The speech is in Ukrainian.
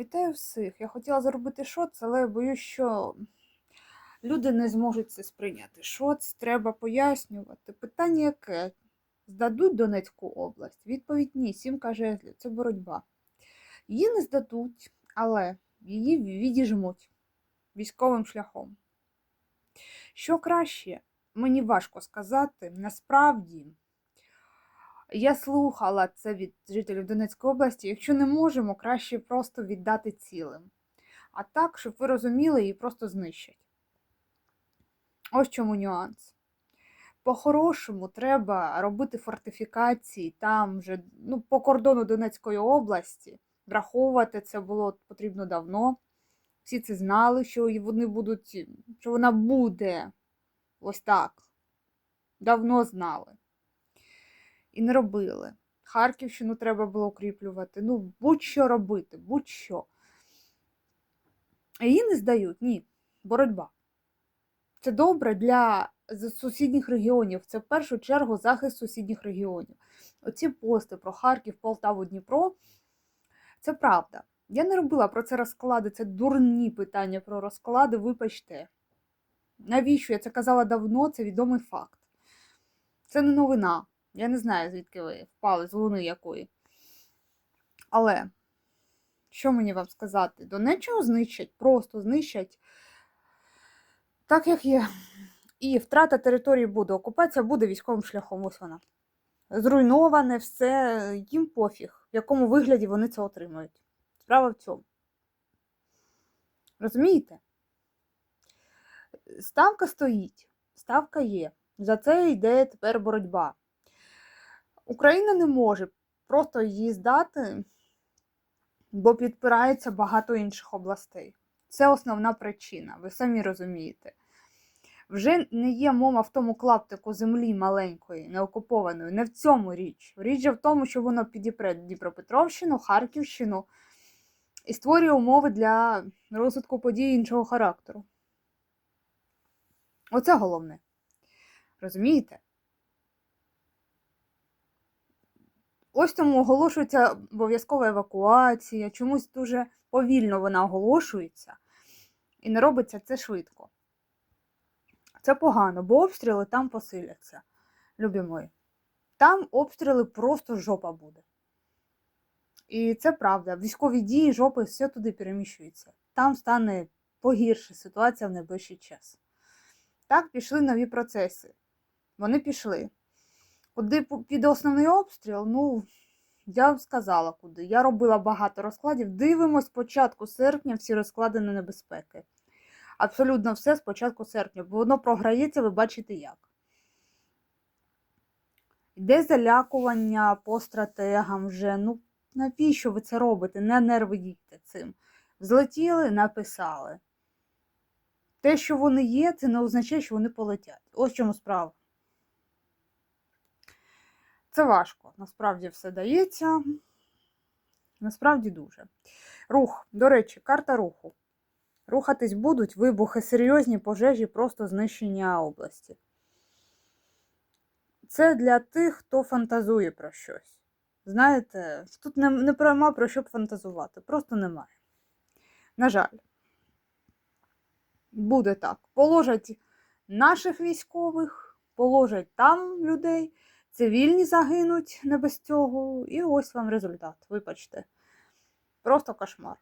Вітаю всіх. Я хотіла зробити шоц, але боюсь, що люди не зможуть це сприйняти. Шоц треба пояснювати. Питання яке? Здадуть Донецьку область? Відповідь ні. Сімка жезлів. Це боротьба. Її не здадуть, але її відіжмуть військовим шляхом. Що краще? Мені важко сказати. Насправді. Я слухала це від жителів Донецької області. Якщо не можемо, краще просто віддати цілим. А так, щоб ви розуміли, її просто знищать. Ось чому нюанс. По-хорошому треба робити фортифікації там вже ну, по кордону Донецької області. Враховувати це було потрібно давно. Всі це знали, що вони будуть, що вона буде ось так. Давно знали і не робили. Харківщину треба було укріплювати. Ну, будь-що робити, будь-що. Її не здають, ні. Боротьба. Це добре для сусідніх регіонів. Це в першу чергу захист сусідніх регіонів. Оці пости про Харків, Полтаву, Дніпро це правда. Я не робила про це розклади, це дурні питання про розклади, вибачте. Навіщо? Я це казала давно, це відомий факт. Це не новина. Я не знаю, звідки ви впали з луни якої. Але, що мені вам сказати? Донеччину знищать, просто знищать так, як є. І втрата території буде, окупація буде військовим шляхом. Ось вона. Зруйноване все, їм пофіг, в якому вигляді вони це отримують. Справа в цьому. Розумієте? Ставка стоїть, ставка є. За це йде тепер боротьба. Україна не може просто її здати, бо підпирається багато інших областей. Це основна причина, ви самі розумієте. Вже не є мова в тому клаптику землі маленької, неокупованої, не в цьому річ. Річ же в тому, що воно підіпре Дніпропетровщину, Харківщину і створює умови для розвитку подій іншого характеру. Оце головне. Розумієте? Ось тому оголошується обов'язкова евакуація, чомусь дуже повільно вона оголошується, і не робиться це швидко. Це погано, бо обстріли там посиляться, любі мої. Там обстріли просто жопа буде. І це правда. Військові дії, жопи, все туди переміщується. Там стане погірше ситуація в найближчий час. Так пішли нові процеси. Вони пішли. Куди піде основний обстріл? Ну, я вам сказала куди. Я робила багато розкладів. Дивимось з початку серпня всі розклади на небезпеки. Абсолютно все з початку серпня, бо воно програється, ви бачите як. Йде залякування по стратегам вже. Ну, навіщо ви це робите? Не нерви цим. Взлетіли, написали. Те, що вони є, це не означає, що вони полетять. Ось чому справа. Це важко. Насправді все дається. Насправді дуже. Рух. До речі, карта руху. Рухатись будуть вибухи, серйозні пожежі, просто знищення області. Це для тих, хто фантазує про щось. Знаєте, тут не, не пряма про що фантазувати, просто немає. На жаль, буде так. Положать наших військових, положать там людей, цивільні загинуть не без цього, і ось вам результат. Вибачте. Просто кошмар.